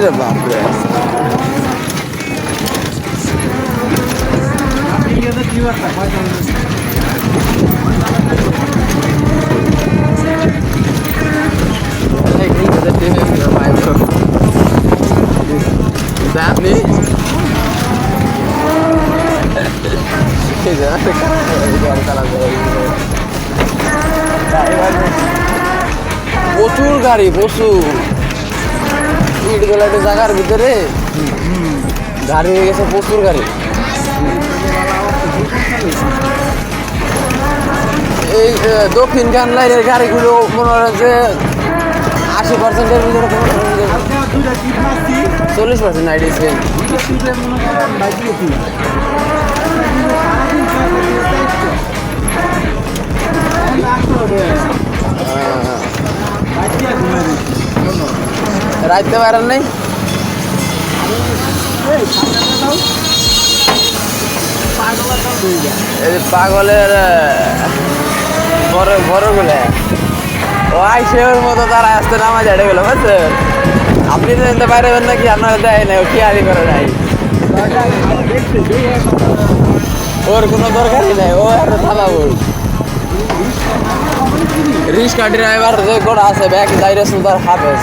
রে mij zo. Is dat niet? Is dat de প্রচুর গাড়ি প্রচুর ইটগুলো একটা জায়গার ভিতরে গাড়ি হয়ে গেছে প্রচুর গাড়ি। এই দক্ষিণ খান লাইনের গাড়িগুলো মনে হয় যে আশি পার্সেন্টের ভিতরে চল্লিশ পার্সেন্ট আইডি সেম রাইতে পারেন নাই? পাগলের বড় বড়গুলো। ও আইসে ওর মতো তারা আসতে নামাজ আড়ে গেল, বুঝছেন? আপনি তো জানতে পারবেন নাকি? আপনারা দেয় না ও খেয়ালি করে নাই। ওর কোনো দরকারই নাই, ও থাকা বই রিক্সা ড্রাইভার যে করে আছে, ব্যাগ যাইরে সুন্দর হাফেজ।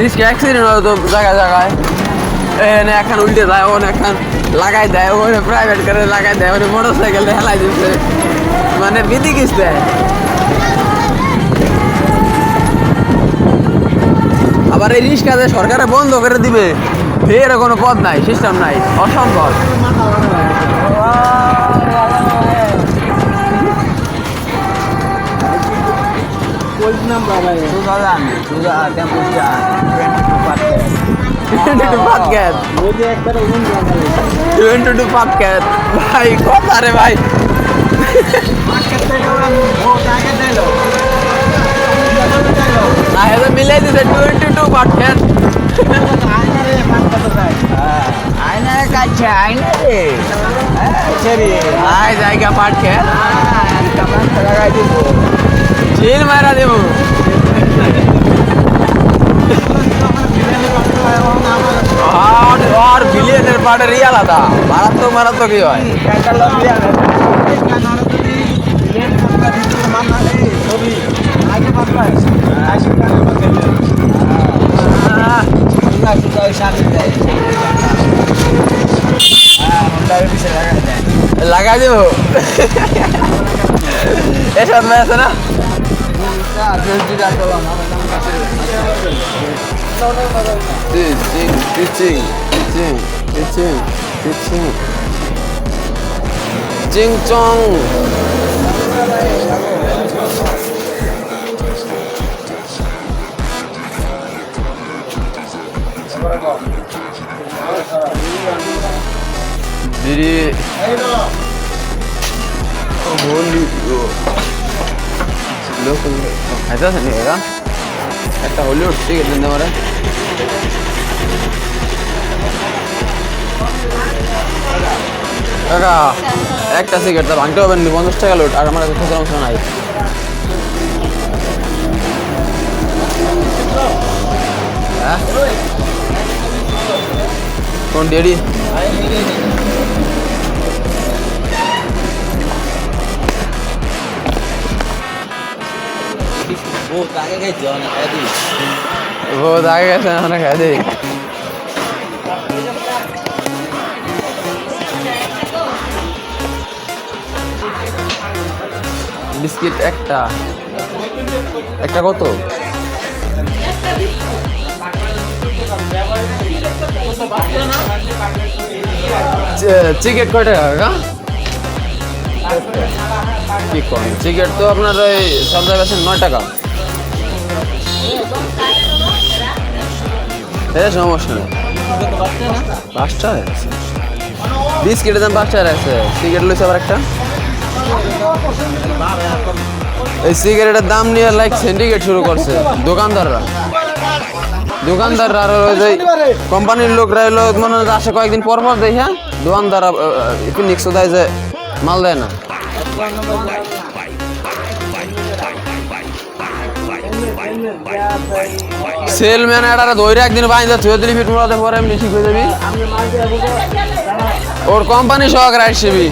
রিস্ক অ্যাক্সিডেন্ট হয় তো জায়গায় জায়গায় এখানে এখন উল্টে যায় ওখানে এখন লাগাই দেয় ওখানে প্রাইভেট করে লাগাই দেয় ওখানে মোটর সাইকেল হেলাই দিচ্ছে মানে বিধি কিস দেয় আবার এই রিক্সা যে সরকারে বন্ধ করে দিবে। ফের কোনো পথ নাই সিস্টেম নাই। অসম্ভব। পাক্যাত টোয়েন্টি টু পাক্যাত ভাই কথা রে ভাই না এটা মিলাই দিছে টোয়েন্টি টু পাক্যাত আয়না কাছে আয়না রে সরি আয় জায়গা পাক্যাত কামান লাগাই দিব চিল মারা দেবো আর বিলিয়নের পাটেরই আলাদা। মারাত্মক মারাত্মকই হয়। পাঠায় আশি টাকা আহ, না? শুধু ওই সামনে দেয় হ্যাঁ হোন্ডার পিছিয়ে লাগাই দেয় লাগাই দেবো এসব মেয়ে আছে না Teaching, teaching, Look, খাইতে আছে নাকি এরা একটা হলিউড টিকিট দিন আমার কাকা একটা সিগারেট তা ভাঙতে হবে না পঞ্চাশ টাকা লোট আর আমার খুচরা অংশ নাই কোন ডেডি ও আগে গেছে না খাই দিই বিস্কিট একটা। একটা কত? চিকেট কয় টাকা কি সিগারেট তো আপনার ওই সব জায়গায় নয় টাকা। এ সমস্যা নেই। পাঁচ টাকা আছে। বিস্কিটের দাম পাঁচ আছে। সিগারেট লইছে আবার একটা। এই সিগারেটের দাম নিয়ে লাইক সিন্ডিকেট শুরু করছে। দোকানদাররা। দোকানদাররা আর ওই কোম্পানির লোকরা এলো, মনে হয় আসে কয়েকদিন পর পর দেখে দোকানদাররা একটু নিক্সো দেয় যে মাল দেয় না। সেলম্যান এটা ধরে একদিন বাইন্দা থুয়ে দিলি ফিট মোড়াতে পরে এমনি ঠিক হয়ে যাবি। ওর কোম্পানি সহকারে আসবি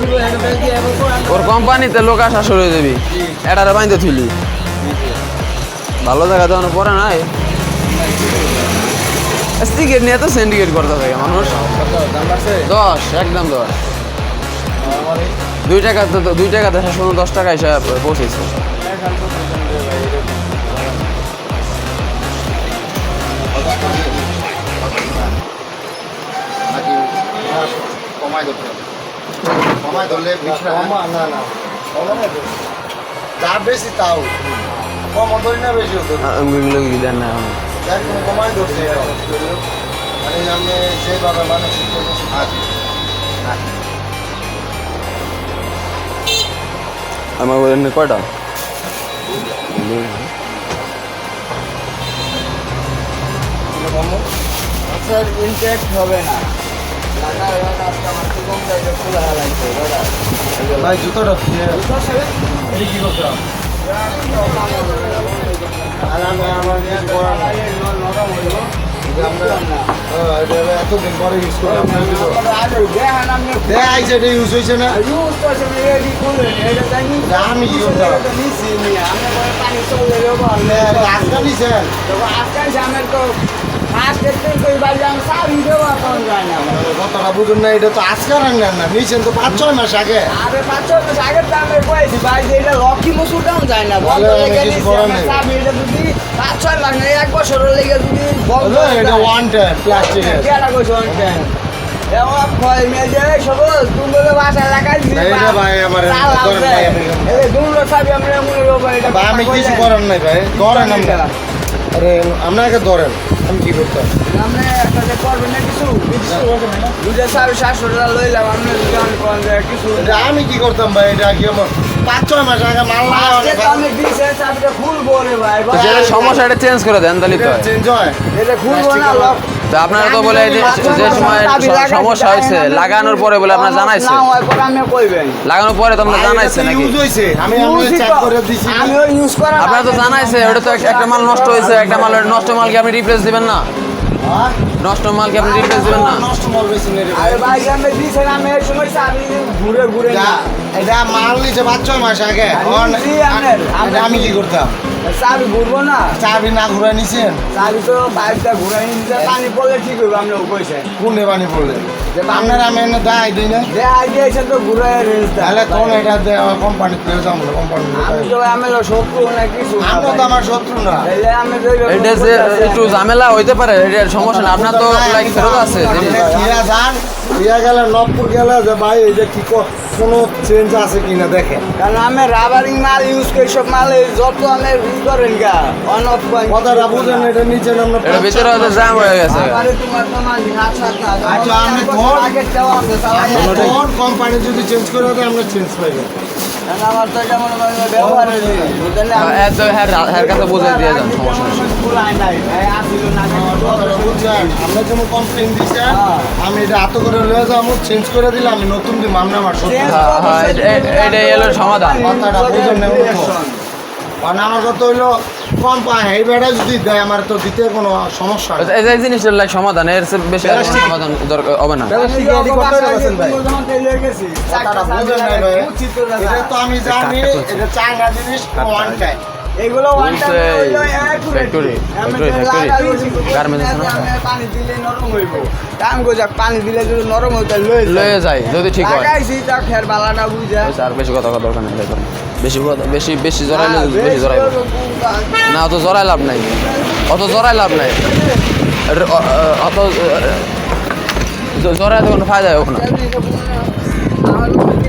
ওর কোম্পানিতে লোক আসা শুরু হয়ে যাবি। এটারে বাইন্দে থুইলি। ভালো জায়গা দেওয়ানো পরে নাই। সিগারেট নিয়ে তো সিন্ডিকেট করতে থাকে মানুষ। দশ, একদম দশ। দুই টাকা তো- দুই টাকা দশ টাকা এসে পৌঁছেছে। কমাই ধরতে হবে? কমাই ধরলে না না। তো। যা বেশি তাও। কম ধরি না বেশি না। কমাই ধরছে। মানে আমি যেভাবে করেছি আজ আমার বলেন কয়টা স্যার ইনটেক্ট হবে না। ভাই জুতোটা এটা এতদিন পরে ইউজ করে আপনার কিছু দেখ আইসে এটা ইউজ হয়েছে না। আমি ইউজ বুঝুন না এটা তো না তো পাঁচ ছয় মাস আগে। আরে পাঁচ ছয় মাস আগের দামে কয়েছি ভাই এটা লক্ষ্মী মসুর দাম যায় না। বন্ধ লেগে এটা যদি পাঁচ ছয় না এক লেগে যদি বন্ধ ওয়ান টাইম কইছো আমি- কিছু। করার নাই ভাই ধরেন আমরা। আপনাকে ধরেন। আমি কি করতাম আপনি একটা যে করবেন না কিছু? বুঝে চাবি সাতশো টাকা লইলাম, আপনি আমি কিছু আমি কি করতাম ভাই এটা কি আমার পাঁচ ছয় মাস আগে মাল আজকে আমি দিয়েছি, চাবিটা ভাই, তো ভাই। যেটা সমস্যা এটা চেঞ্জ করে দেন তাহলে তো। চেঞ্জ হয় এটা খুলবো না, লক তো আপনারা তো বলে যে যে সময় সমস্যা হয়েছে লাগানোর পরে বলে আপনারা জানাইছে। হয় লাগানোর পরে তো আপনারা জানাইছে নাকি? আমি আমি Use ই চেক তো। আপনারা জানাইছে ওটা তো একটা মাল নষ্ট হয়েছে একটা মাল নষ্ট মালকে আপনি রিপ্লেস দিবেন না? নষ্ট মালকে আপনি রিপ্লেস দিবেন না? নষ্ট মাল বেশি নেই আরে ভাই আমি দিছেন আমি এই সময় ঘুরে ঘুরে না এটা- মাল নিছে পাঁচ ছয় মাস আগে। আমি কি করতাম? চাবি ঘুরবো না। চাবি না ঘুরে নিছেন? চাবি তো পাইপটা ঘুরে নিতে পানি পড়লে ঠিক হইব আপনি কইছেন কোনে বানি পড়লে? আপনার আমি এনে দায় দিই না? যে আগে তো ঘুরে তাহলে কোন এটা কোম্পানি পেয়ে যাব কোম্পানি আমি তো আমি শত্রু না কিছু আমরা তো আমার শত্রু না। তাইলে আমি এটা যে একটু ঝামেলা হইতে পারে এটা সমস্যা না। তো লাইক ফেরত আছে যান গেলে নবপুর গেলে যে ভাই এই যে কি কোনো চেঞ্জ আছে কিনা দেখেন কারণ আমি রাবারিং মাল ইউজ করি সব মাল যত আমি ই করেন গা অন অফ কথাটা বুঝেন এটা নিচে আমরা এটা ভিতরে হয়তো হয়ে গেছে আমারে তোমার তো মাল আচ্ছা আচ্ছা, আমি ধর- আগে দেওয়া আছে তাহলে কোন কোম্পানি যদি চেঞ্জ করে দেয় আমরা চেঞ্জ কারণ আমার তো যেমন ব্যবহার হ্যাঁ হ্যাঁ হ্যার কাছে বুঝে দিয়ে যান সমস্যা আমরা যেমন কমপ্লেন দিচ্ছেন হ্যাঁ। আমি এটা এত করে লয়ে যাব চেঞ্জ করে দিলে আমি নতুন দিয়ে মামলা আমার হ্যাঁ, হ্যাঁ, এটা- এটা- এটাই হলো সমাধান। কথাটা বুঝুন না আমার কথা হইল এই বেড়া যদি দেয় আমার তো দিতে কোনো সমস্যা এই লাইক সমাধান এর চেয়ে বেশি সমাধান দরকার হবে না। কথাটা বুঝেন নাই ভাই। এটা তো আমি জানি এটা চায়না জিনিস ওয়ান টাইম এগুলো আছে না? পানি দিলে নরম হইব। কাম গো পানি দিলে যদি নরম হইতে লয়ে লয়ে যায় যদি ঠিক হয়। লাগাইছি তা বুঝা। আর বেশি কথা কথা দরকার নেই দেখুন বেশি কথা বেশি বেশি জড়াইলে বেশি জড়াইব না অত জড়াই লাভ নাই। অত জড়াই লাভ নাই। অত জড়াই তো কোনো ফায়দা হোক না লাগাই সমস্যা নাই এক বছর তো বছর মুটু রামু সাড়ে আবার ইয়ে বুকে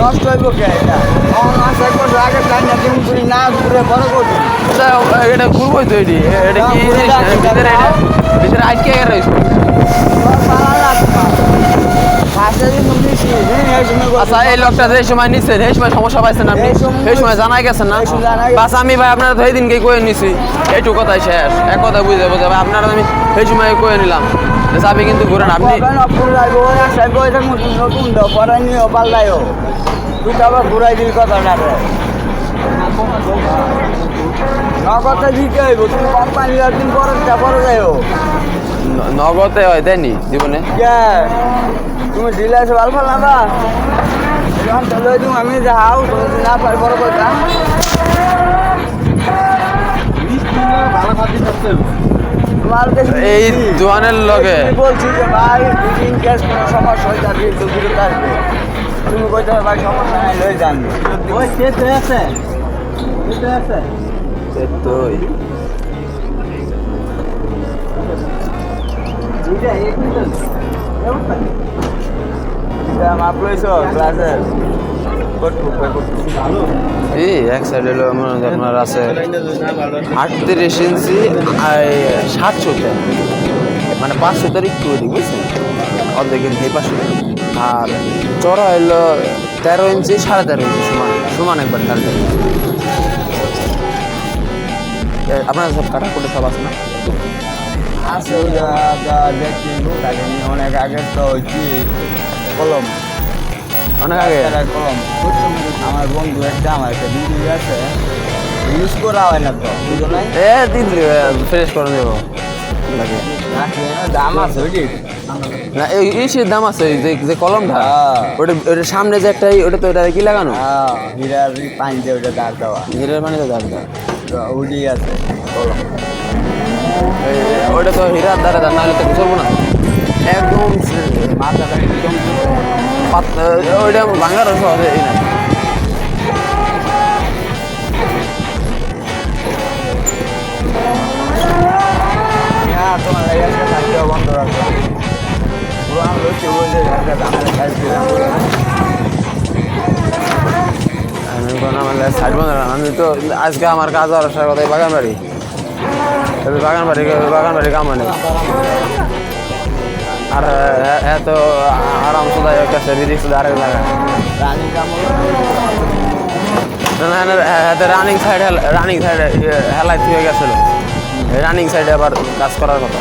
নষ্ট হইব কে এটা? তখন এক বছর আগে টাইম না দিন করি না ঘুরে বড় করবি এটা ঘুরবই তো এটি। এটা কি না, জিনিস? ঘুরে ভিতরে এটা ভিতরে আটকে রয়েছে আচ্ছা এই লোকটা যে সময় নিচ্ছেন এই সময় সমস্যা পাইছেন আপনি? এই সময়- জানাই গেছেন না? বাস আমি ভাই আপনারা তো এই দিনকে কয়ে নিছি। এইটুকু কথাই শেষ। এক কথা বুঝে বুঝে। ভাই আপনারা আমি এই সময় কয়ে নিলাম। চাবি কিন্তু ঘুরেন আপনি ঘুরাই দিল কথাটা রে। নগদে দিতে হইব তুমি কোম্পানি দিন পরে পরে যাইও ন- নগদে হয় দেয়নি জীবনে? কে? তুমি ডিলাইছে ভালো ফেল না যখন চলে তুমি আমি যাও না পারি বড় কথা। এই? দোয়ানের লগে। বলছি যে ভাই দুদিন গ্যাস কোনো সমস্যা হয়ে যাবে তো বিরত আসবে তুমি কইতে ভাই সমস্যা নাই। লই যান ওই আছে। কেতে আছে। তোই দুইটা এক মিনিট মাপ লইছো ক্লাসে করতে করতে ভালো এই এক সাইড হলো আপনার আছে আটত্রিশ ইঞ্চি আর সাতশোতে মানে পাঁচশোটার একটু ওদিক বুঝছেন? অর্ধেক ইঞ্চি পাঁচশো আর চড়া হইল তেরো ইঞ্চি সাড়ে তেরো ইঞ্চি সমান সমান একবার ইঞ্চি আপনার সব কাটা করে সব আছে না? আছে দেখছি অনেক আগে তো কি কলম। অনেক আগে? কলম। আমার বন্ধু একটা আমার একটা দিদি আছে। ইউজ করা হয় না তো বুঝো নাই? এ দিন ফ্রেশ করে দেবো। দাম আছে না এই দাম আছে যে যে কলমটা হ্যাঁ। ওটা সামনে যে একটা ওটা তো ওটা কি লাগানো? হ্যাঁ হীরার পানি দিয়ে ওটা দাগ দেওয়া। হিরের মানে তো দাম দাম উডি আছে কলম। ওটা তো হীরার দ্বারা তো চলবো না। একদম মাথাটা একদম ওইটা ভাঙার সহজে এই না। হ্যাঁ তোমার বন্ধ রাখবে। পুরান লোককে বলছে একটা দামের খাইছ দিলাম আমি কোনো আমাদের সাইড বন্ধ আমি তো আজকে আমার কাজ হওয়ার আসার কথা বাগান বাড়ি। তবে বাগান বাড়ি বাগান বাড়ি কাম মানে আর এত আরাম সুদা একটা সেভিদিক সুদা আরেক জায়গায়। রানী সাইড রানিং সাইড হেলাই থুয়ে গেছিল। রানিং সাইডে আবার কাজ করার কথা।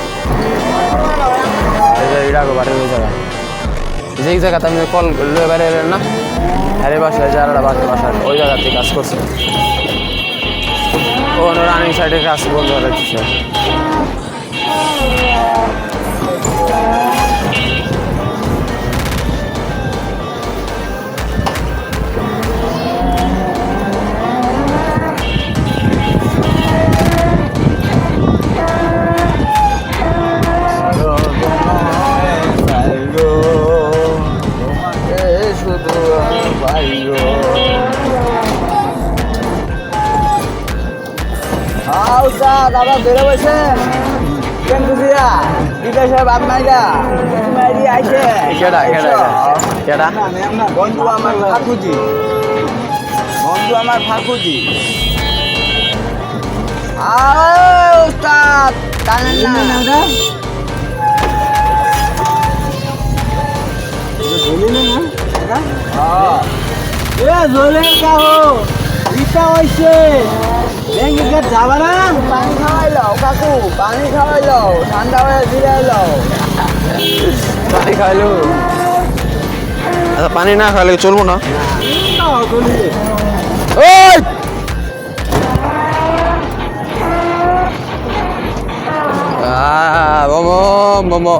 ইরাকো ওই জায়গা যেই জায়গাতে আমি কল লয়ে বাইরে এলেন না হ্যারে বাসায় যারা বাকি ওই জায়গাতে কাজ করছে। ও রানিং সাইডে কাজ বন্ধ তোমাকে পাইল হাউসা দাদা বেরো বসে। কেন বুঝিয়া বিকাশ সাহেব আপনার গা মাইরি আইছে। কেডা কেডা কেডা? বন্ধু আমার ফাকুজি বন্ধু আমার ফাকুজি উস্তাদ টানেন না। হ্যাঁ। এ জলে কাহো ইটা হইছে। ব্যাংকে গেট যাবা না? পানি খাওয়াইলো কাকু পানি খাওয়াইলো ঠান্ডা হয়ে জিরাইলো পানি খাইলো। আচ্ছা পানি না খাইলে চলবো না? ওই মোমো মোমো।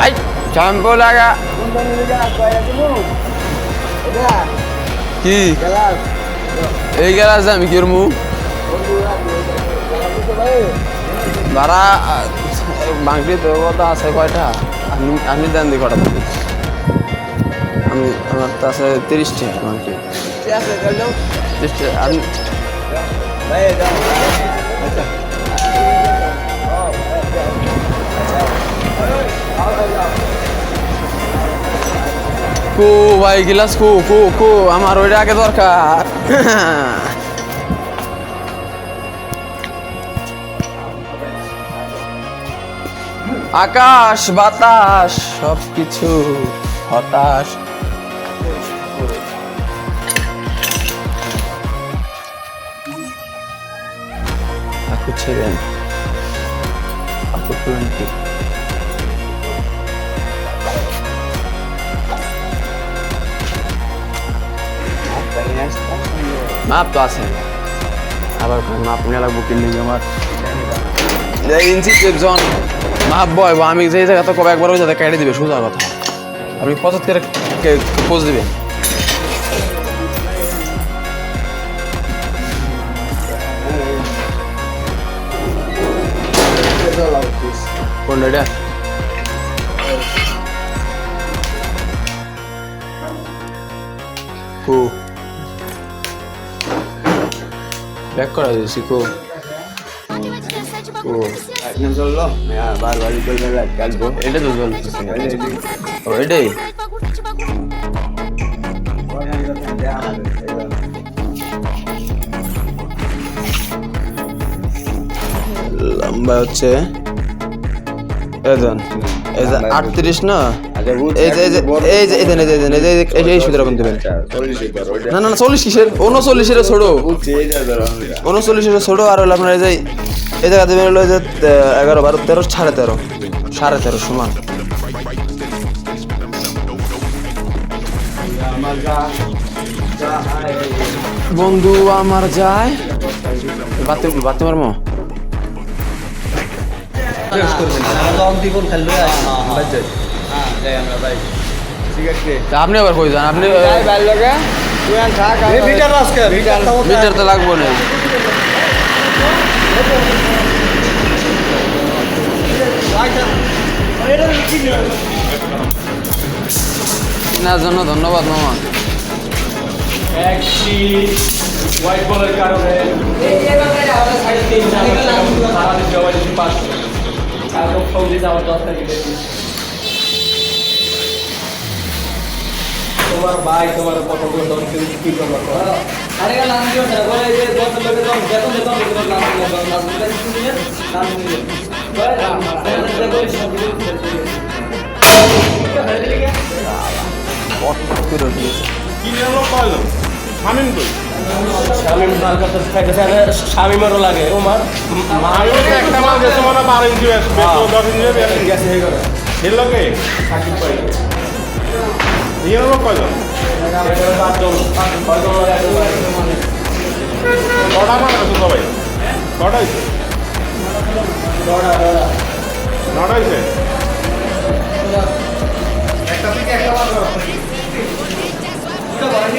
আমি। শ্যাম্পু লাগা কি? এই গেলাস আমি কি করব ভাড়া বাংটি তো কত আছে কয়টা? আপনি আপনি দেন দি কটা আমি আমার তো আছে তিরিশটা বাংটি। কু ভাই, গিলাস কু কু কু, আমার ওইটা আগে দরকার। আকাশ, বাতাস সব কিছু হতাশ। ছিলেন টোয়েন্টি মাপ তো আছে। আবার মাপ নিয়ে লাগবো কিনলে আমার। ইঞ্চি জন মাপ বয়, আমি যেই জায়গাতে কবে একবার ওই জায়গায় কেটে দিবে, সোজা কথা। আপনি পঁচাত্তর পোজ দিবেন। কোনটা এটা। কো। ব্যাক করা দিয়েছি কো। ও একদম চলল? হ্যাঁ বারবার চলবে এটা তো চলতেছে ও এটাই? লম্বা হচ্ছে। এজন এই যে আটত্রিশ না এই যে এই যে এই যে এই যে এই যে এই যে এই যে এই দেবেন না না না চল্লিশ কিসের উনচল্লিশের ছোটো উনচল্লিশের ছোটো আর হলো আপনার এই যে এই জায়গা দেবেন হলো যে এগারো বারো তেরো সাড়ে তেরো সাড়ে তেরো সমান বন্ধু আমার যায় বাতে বাতে পারব ঠিক আছে। আপনি আবার কই যান? আপনি যাই ভালো লাগে। তুই আন থাক মিটার আজকে মিটার মিটার তো লাগবো না। কেনার জন্য ধন্যবাদ মামা। হোয়াইট বলের কারণে যাওয়ার দশ তারিখ তোমার ভাই তোমার কত কি করবার আরে গেল আমি কি বলে যে দশ লোকের দশ বেতন বেতন বেতন নাম নাম নাম নাম স্বামীমারও লাগে ও মার একটা মাল গেছে মনে বারো ইঞ্চি কটা মাল হয়েছে করতে বাথরুম থেকে বাথরুম পানি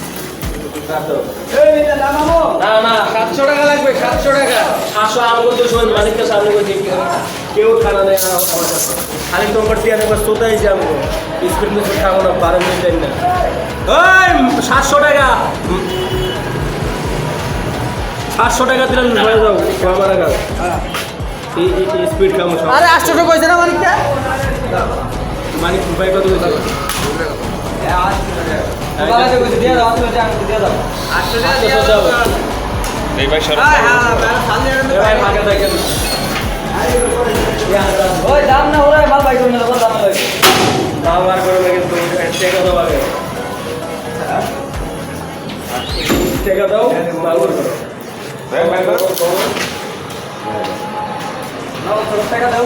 না না সাতশো টাকা লাগবে সাতশো টাকা। সাতশো শোন মালিককে সামনে করছি কেউ খানা নেই আমার আমার কাছে খালি তোমার টিয়া নেবার সোতাই যাব স্পিড মিস্পিড খাব না বারো মিনিট না ওই সাতশো টাকা। সাতশো টাকা দিলে হয়ে যাও আমার টাকা স্পিড খাব আরে আটশো টাকা কইছে না মালিকটা মালিক উপায় কত হয়েছে টাকা টাকা দাও হ্যাঁ হ্যাঁ এবার ফাঁকা থাকেন ওই দাম না ওরাই মাল বাই করে নেব দাম লাগে দাম আর করে লাগে তো টাকা দাও আগে টাকা দাও মাল করো টাকা দাও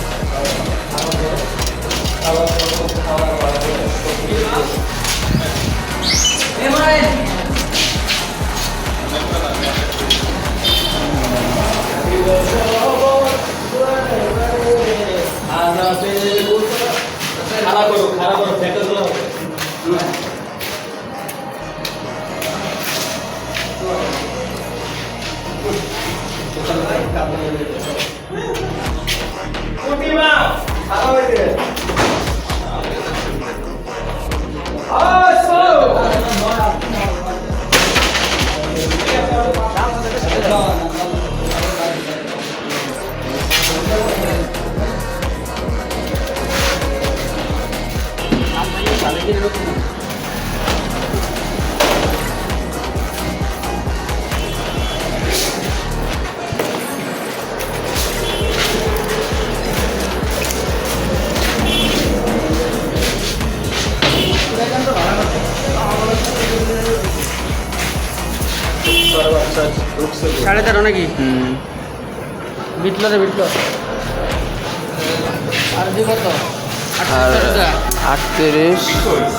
আটত্রিশ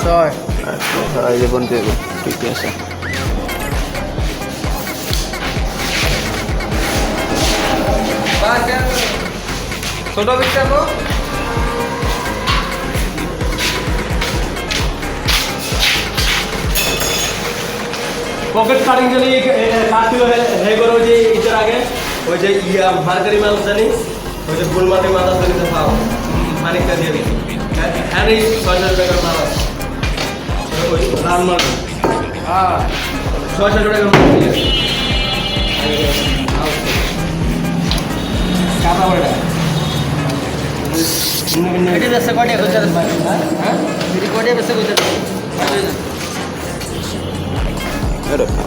ছয়। এই যে বন্ধু ঠিক আছে। ছোট বিটটা পকেট কাটিং জানি হে করে ওই যে ইটার আগে ওই যে ইয়া মার্কারি মাল জানি ওই যে ফুল মাটি মাথা জানি তো পাও। মানিকটা দিয়ে দিই হ্যাঁ এই ছয় হাজার আছে। ওই লাল মাল। হ্যাঁ ছয় হাজার দিয়ে কাটা বড়া কয়টা কইছে হ্যাঁ? এটি কয়টা বেসে কইছে এরকম।